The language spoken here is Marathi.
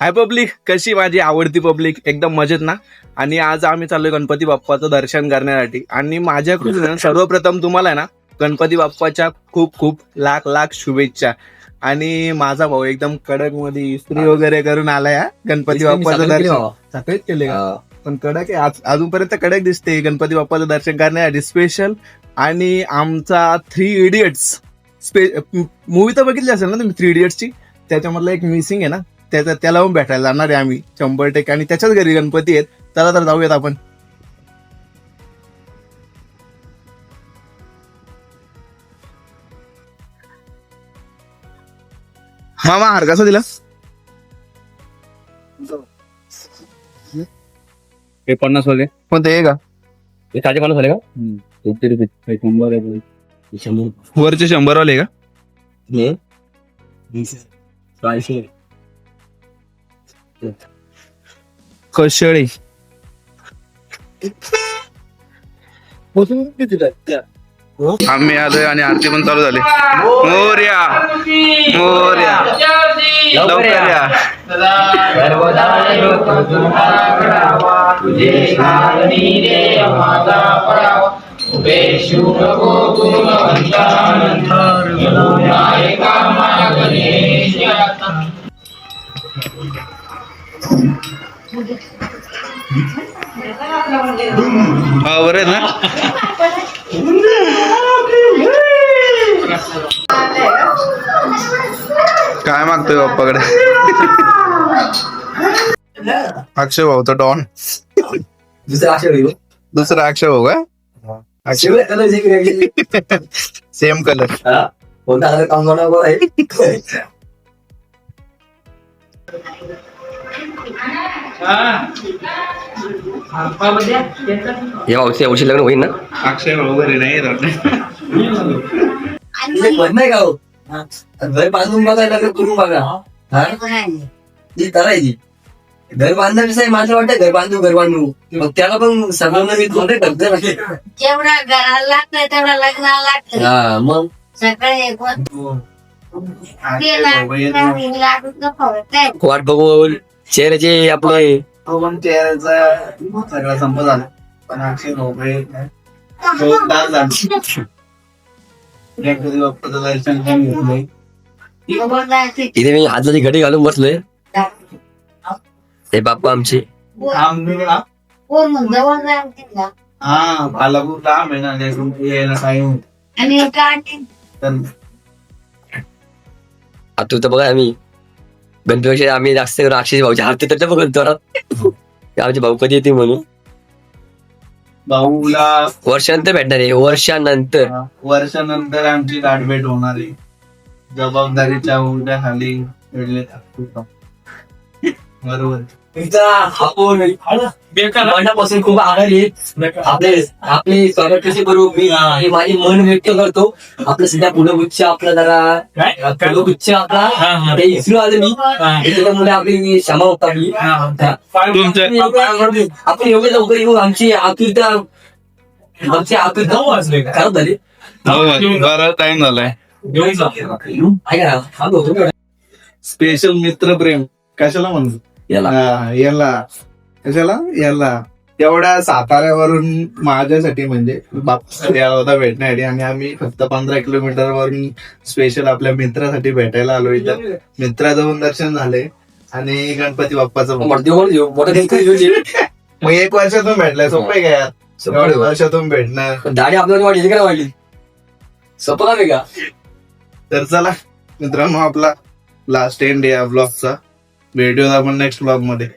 हाय पब्लिक कशी माझी आवडती पब्लिक एकदम मजेत ना? आणि आज आम्ही चाललोय गणपती बाप्पाचं दर्शन करण्यासाठी. आणि माझ्याकडून सर्वप्रथम तुम्हाला ना गणपती बाप्पाच्या खूप खूप लाख लाख शुभेच्छा. आणि माझा भाऊ एकदम कडकमध्ये इस्त्री वगैरे करून आलाय हा. गणपती बाप्पाचं दर्शन. केले पण कडक आहे. अजूनपर्यंत कडक दिसते गणपती बाप्पाचं दर्शन करण्यासाठी स्पेशल आणि आमचा थ्री इडियट्स स्पे मूवी तर बघितली असेल ना तुम्ही थ्री इडियट्सची त्याच्यामधला एक मिसिंग आहे ना? त्याचा त्याला पण भेटायला जाणार आहे आम्ही शंभर टक्के. आणि त्याच्याच घरी गणपती आहेत. चला तर जाऊयात आपण. मामा हार कसा दिला? हे पन्नास वाले. कोणतं आहे का? हे साडे पन्नास वाले का? शंभर आहे शंभर. वरचे शंभर वाले का? चारशे कशळे. आम्ही आलोय आणि आरती पण चालू झाली. मोर्या. मोर्या. लवकर या. हा बरं ना? काय मागतोय बाप्पाकडे? अक्षय भाऊ तर डॉन. दुसरा अक्षर घेऊ दुसरा अक्षय भाऊ का? अक्षय सेम कलर कोणता कलर काम करणार या वर्षी लग्न होईल ना? अक्षय घरी नाही. नाही का हो? घर बांधून बघा लग्न करून बघा. हा? ती करायची घर आहे माझं वाटतं घर बांधू घर बांधू. मग त्याला पण सगळं मी कोणते करते ना जेवढा घराला लागतंय तेवढा लग्नाला हा मग? सकाळी वाट बघून चेहऱ्याचे आपले तो पण चेहऱ्याचा सगळा संप झाला. पण अक्षय बोलायचं. इथे मी हातला घडी घालून बसलोय. हे बाप्पा आमचे? हा मला खूप लांब आहे ना काही आता तर बघा आम्ही. गणपतीपेक्षा आम्ही जास्त करून अक्षय भाऊच्या हात तर बघत जरा आमचे भाऊ कधी येते म्हणून? भाऊला वर्षानंतर भेटणार आहे वर्षानंतर. वर्षानंतर आमची गाठभेट होणार आहे. जबाबदारीच्या उलट्या खाली मनापासून खूप आभारी आहे. आपले आपले स्वागत कसे करू? मी हे माझे मन व्यक्त करतो. आपलं सध्या पुढं गुच्छ आपला जरा पुढं गुच्छ आपला. ते इसरो आलं मी. त्याच्यामुळे आपली क्षमा होता मी. आपण एवढे लवकर येऊ. आमची आतुरता आमची आतुरता खराब झाली. टाइम झालाय. स्पेशल मित्र प्रेम. कशाला म्हणतो? याला. हा, याला. कशाला? याला. तेवढ्या साताऱ्यावरून माझ्यासाठी म्हणजे बाप्पासाठी आला होता भेटण्यासाठी आणि आम्ही फक्त पंधरा किलोमीटर वरून स्पेशल आपल्या मित्रासाठी भेटायला आलो इथं. मित्राचं पण दर्शन झाले. आणि गणपती बाप्पाचं पण. मोठं देऊ, देऊ, मोठं देऊ, काही देऊ. मग एक वर्षातून भेटलाय. सोपं आहे का यार? एवढ्या वर्षातून भेटणार दाढी आपल्याला वाढली का वाढली. सोपं का तर चला मित्रांनो आपला लास्ट एंड या ब्लॉगचा भेटूयात आपण नेक्स्ट ब्लॉगमध्ये.